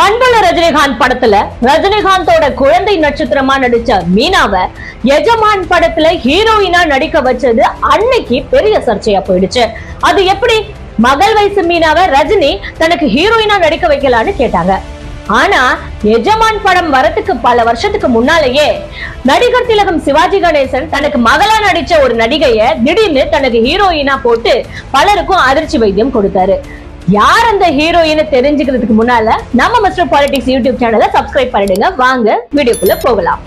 அன்புள்ள ரஜினிகாந்த் படத்துல ரஜினிகாந்தோட குழந்தை நட்சத்திரமா நடிச்ச மீனாவை எஜமான் படத்துல ஹீரோயினா நடிக்க வச்சது அன்னைக்கு பெரிய சர்ச்சையா போயிடுச்சு. அது எப்படி? மகள் வயசு மீனாவை ரஜினி தனக்கு ஹீரோயினா நடிக்க வைக்கலான்னு கேட்டாங்க. ஆனா எஜமான் படம் வரத்துக்கு பல வருஷத்துக்கு முன்னாலேயே நடிகர் திலகம் சிவாஜி கணேசன் தனக்கு மகளா நடிச்ச ஒரு நடிகைய திடீர்னு தனக்கு ஹீரோயினா போட்டு பலருக்கும் அதிர்ச்சி வைத்தியம் கொடுத்தாரு. யார் அந்த ஹீரோயின் தெரிஞ்சுக்கிறதுக்கு முன்னால நம்ம மிஸ்டர் பாலிடிக்ஸ் யூடியூப் சேனலை சப்ஸ்கிரைப் பண்ணிடுங்க. வாங்க வீடியோக்குள்ள போகலாம்.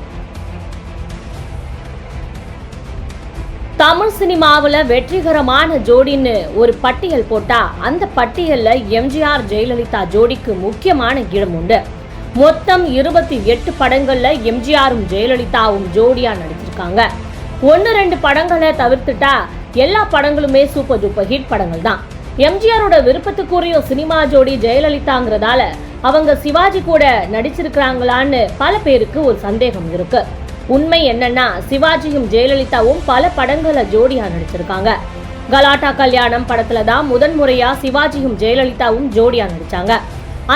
தமிழ் சினிமாவில் வெற்றிகரமான ஜோடின்னு ஒரு பட்டியல் போட்டா அந்த பட்டியலில் எம்ஜிஆர் ஜெயலலிதா ஜோடிக்கு முக்கியமான இடம் உண்டு. மொத்தம் இருபத்தி எட்டு படங்கள்ல எம்ஜிஆரும் ஜெயலலிதாவும் ஜோடியா நடிச்சிருக்காங்க. ஒன்று ரெண்டு படங்களை தவிர்த்துட்டா எல்லா படங்களுமே சூப்பர் டூப்பர் ஹிட் படங்கள் தான் எம்ஜிஆரோட விருப்பத்துக்குரிய சினிமா ஜோடி ஜெயலலிதாங்கிறதால அவங்க சிவாஜி கூட நடிச்சிருக்கிறாங்களான்னு பல பேருக்கு ஒரு சந்தேகம் இருக்கு. உண்மை என்னன்னா சிவாஜியும் ஜெயலலிதாவும் பல படங்களை ஜோடியா நடிச்சிருக்காங்க. கலாட்டா கல்யாணம் படத்துல தான் முதன் முறையா சிவாஜியும் ஜெயலலிதாவும் ஜோடியா நடிச்சாங்க.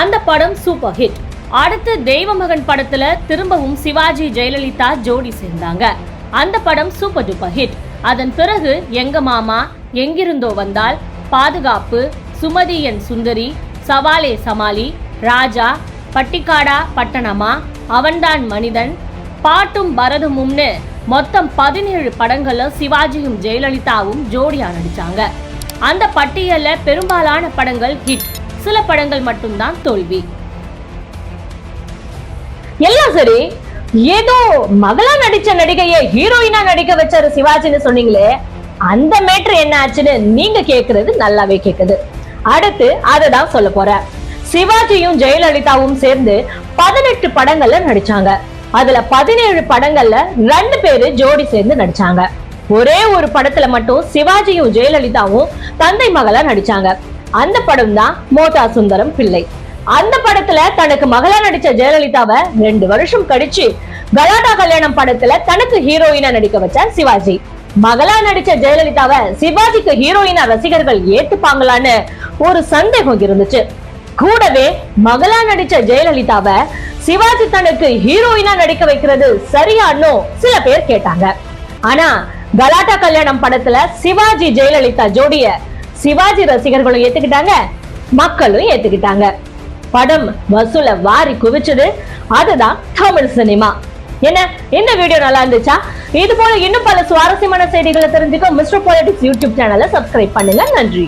அந்த படம் சூப்பர் ஹிட். அடுத்து தெய்வமகன் படத்துல திரும்பவும் சிவாஜி ஜெயலலிதா ஜோடி சேர்ந்தாங்க. அந்த படம் சூப்பர் டூப்பர் ஹிட். அதன் பிறகு எங்க மாமா எங்கிருந்தோ வந்தால் பாதுகாப்பு சுமதி என் சுந்தரி சவாலே சமாளி ராஜா பட்டிக்காடா பட்டணமா அவன்தான் மனிதன். பாட்டும் பரதமும்னு மொத்தம் பதினேழு படங்கள்ல சிவாஜியும் ஜெயலலிதாவும் ஜோடியா நடிச்சாங்க. அந்த பட்டியல்ல பெரும்பாலான படங்கள் ஹிட் சில படங்கள் மட்டும்தான் தோல்வி. எல்லாம் சரி ஏதோ மகளா நடிச்ச நடிகையை ஹீரோயினா நடிக்க வச்சாரு சிவாஜின்னு சொன்னீங்களே அந்த மேட்ரு என்ன ஆச்சுன்னு நீங்க கேக்குறது நல்லாவே கேக்குது. அடுத்து அததான் சொல்ல போறேன் சிவாஜியும் ஜெயலலிதாவும் சேர்ந்து பதினெட்டு படங்கள்ல நடிச்சாங்க. அதுல பதினேழு படங்கள்ல ரெண்டு பேரு ஜோடி சேர்ந்து நடிச்சாங்க. ஒரே ஒரு படத்துல மட்டும் சிவாஜியும் ஜெயலலிதாவும் தந்தை மகளா நடிச்சாங்க. அந்த படம் தான் மோட்டா சுந்தரம் பிள்ளை. அந்த படத்துல தனக்கு மகளா நடிச்ச ஜெயலலிதாவை ரெண்டு வருஷம் கழிச்சு கலாடா கல்யாணம் படத்துல தனக்கு ஹீரோயினா நடிக்க வச்சார் சிவாஜி. மகளா நடிச்ச ஜெயலலிதாவை சிவாஜிக்கு ஹீரோயினா ரசிகர்கள் ஏத்துப்பாங்களான்னு ஒரு சந்தேகம் இருந்துச்சு. கூடவே மகளா நடிச்ச ஜெயலலிதாவை சிவாஜி தனக்கு ஹீரோயினா நடிக்க வைக்கிறது சரியான்னு சில பேர் கேட்டாங்க. ஆனா கலாட்டா கல்யாணம் படத்துல சிவாஜி ஜெயலலிதா ஜோடிய சிவாஜி ரசிகர்களும் ஏத்துக்கிட்டாங்க மக்களும் ஏத்துக்கிட்டாங்க. படம் வசூல வாரி குவிச்சது அதுதான் தமிழ் சினிமா. என்ன? இந்த வீடியோ நல்லா இருந்துச்சா? இது போல இன்னும் பல சுவாரஸ்யமான செய்திகளை தெரிஞ்சுக்க மிஸ்டர் பாலிடிக்ஸ் யூடியூப் சேனலை சப்ஸ்கிரைப் பண்ணுங்க. நன்றி.